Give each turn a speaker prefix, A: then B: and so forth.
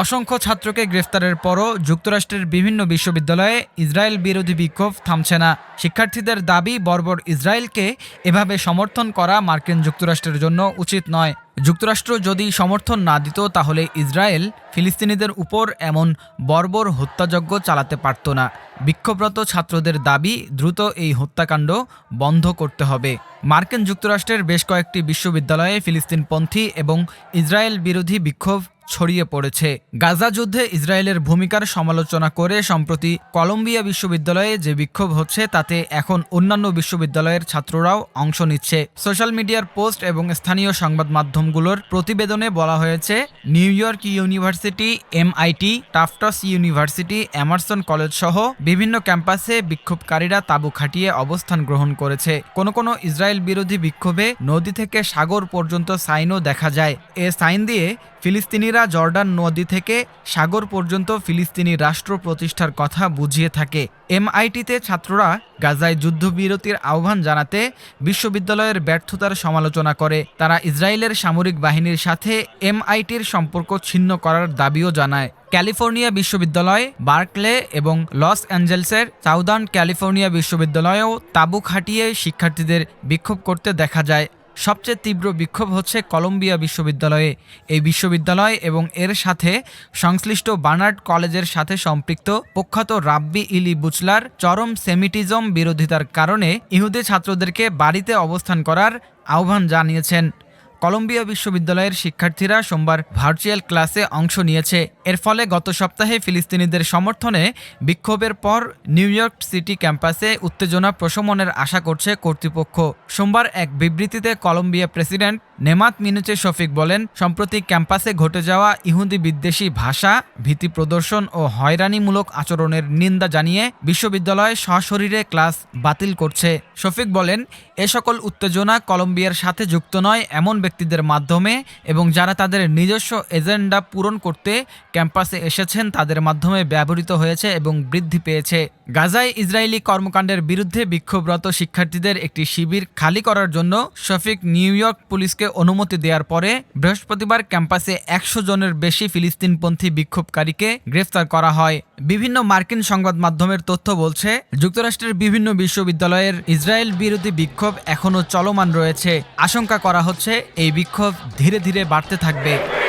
A: অসংখ্য ছাত্রকে গ্রেফতারের পরও যুক্তরাষ্ট্রের বিভিন্ন বিশ্ববিদ্যালয়ে ইসরায়েল বিরোধী বিক্ষোভ থামছে না। শিক্ষার্থীদের দাবি, বর্বর ইসরায়েলকে এভাবে সমর্থন করা মার্কিন যুক্তরাষ্ট্রের জন্য উচিত নয়। যুক্তরাষ্ট্র যদি সমর্থন না দিত, তাহলে ইসরায়েল ফিলিস্তিনিদের উপর এমন বর্বর হত্যাযজ্ঞ চালাতে পারত না। বিক্ষোভরত ছাত্রদের দাবি, দ্রুত এই হত্যাকাণ্ড বন্ধ করতে হবে। মার্কিন যুক্তরাষ্ট্রের বেশ কয়েকটি বিশ্ববিদ্যালয়ে ফিলিস্তিনপন্থী এবং ইসরায়েল বিরোধী বিক্ষোভ ছড়িয়ে পড়েছে। গাজা যুদ্ধে ইসরায়েলের ভূমিকার সমালোচনা করে সম্প্রতি কলম্বিয়া বিশ্ববিদ্যালয়ে যে বিক্ষোভ হচ্ছে, তাতে এখন অন্যান্য বিশ্ববিদ্যালয়ের ছাত্ররাও অংশ নিচ্ছে। সোশ্যাল মিডিয়ার পোস্ট এবং স্থানীয় সংবাদ মাধ্যমগুলোর প্রতিবেদনে বলা হয়েছে, New York University, MIT, Tufts University, Emerson College সহ বিভিন্ন ক্যাম্পাসে বিক্ষোভকারীরা তাঁবু খাটিয়ে অবস্থান গ্রহণ করেছে। কোনো কোনো ইসরায়েল বিরোধী বিক্ষোভে নদী থেকে সাগর পর্যন্ত সাইনও দেখা যায়। এ সাইন দিয়ে ফিলিস্তিনিরা জর্ডান নদী থেকে সাগর পর্যন্ত ফিলিস্তিনি রাষ্ট্র প্রতিষ্ঠার কথা বুঝিয়ে থাকে। এমআইটিতে ছাত্ররা গাজায় যুদ্ধবিরতির আহ্বান জানাতে বিশ্ববিদ্যালয়ের ব্যর্থতার সমালোচনা করে। তারা ইসরায়েলের সামরিক বাহিনীর সাথে এমআইটির সম্পর্ক ছিন্ন করার দাবিও জানায়। ক্যালিফোর্নিয়া বিশ্ববিদ্যালয়, বার্কলে এবং লস অ্যাঞ্জেলসের সাউদার্ন ক্যালিফোর্নিয়া বিশ্ববিদ্যালয়েও তাঁবু খাটিয়ে শিক্ষার্থীদের বিক্ষোভ করতে দেখা যায়। সবচেয়ে তীব্র বিক্ষোভ হচ্ছে কলম্বিয়া বিশ্ববিদ্যালয়ে। এই বিশ্ববিদ্যালয় এবং এর সাথে সংশ্লিষ্ট বার্নার্ড কলেজের সাথে সম্পৃক্ত প্রখ্যাত রাব্বি ইলি বুচলার চরম সেমিটিজম বিরোধিতার কারণে ইহুদি ছাত্রদেরকে বাড়িতে অবস্থান করার আহ্বান জানিয়েছেন। কলম্বিয়া বিশ্ববিদ্যালয়ের শিক্ষার্থীরা সোমবার ভার্চুয়াল ক্লাসে অংশ নিয়েছে। এর ফলে গত সপ্তাহে ফিলিস্তিনিদের সমর্থনে বিক্ষোভের পর নিউ ইয়র্ক সিটি ক্যাম্পাসে উত্তেজনা প্রশমনের আশা করছে কর্তৃপক্ষ। সোমবার এক বিবৃতিতে Columbia president Nemat Minouche Shafik বলেন, সম্প্রতি ক্যাম্পাসে ঘটে যাওয়া ইহুদি বিদ্বেষী ভাষা, ভীতি প্রদর্শন ও হয়রানিমূলক আচরণের নিন্দা জানিয়ে বিশ্ববিদ্যালয় সশরীরে ক্লাস বাতিল করছে। শফিক বলেন, এ সকল উত্তেজনা কলম্বিয়ার সাথে যুক্ত নয়, এমন ব্যক্তিদের মাধ্যমে এবং যারা তাদের নিজস্ব এজেন্ডা পূরণ করতে ক্যাম্পাসে এসেছেন, তাদের মাধ্যমে ব্যবহৃত হয়েছে এবং বৃদ্ধি পেয়েছে। গাজায় ইসরায়েলি কর্মকাণ্ডের বিরুদ্ধে বিক্ষোভরত শিক্ষার্থীদের একটি শিবির খালি করার জন্য শফিক নিউ ইয়র্ক পুলিশকে অনুমতি দেওয়ার পরে বৃহস্পতিবার ক্যাম্পাসে একশো জনের বেশি ফিলিস্তিনপন্থী বিক্ষোভকারীকে গ্রেফতার করা হয়। বিভিন্ন মার্কিন সংবাদ মাধ্যমের তথ্য বলছে, যুক্তরাষ্ট্রের বিভিন্ন বিশ্ববিদ্যালয়ের ইসরায়েল বিরোধী বিক্ষোভ এখনও চলমান রয়েছে। আশঙ্কা করা হচ্ছে, এই বিক্ষোভ ধীরে ধীরে বাড়তে থাকবে।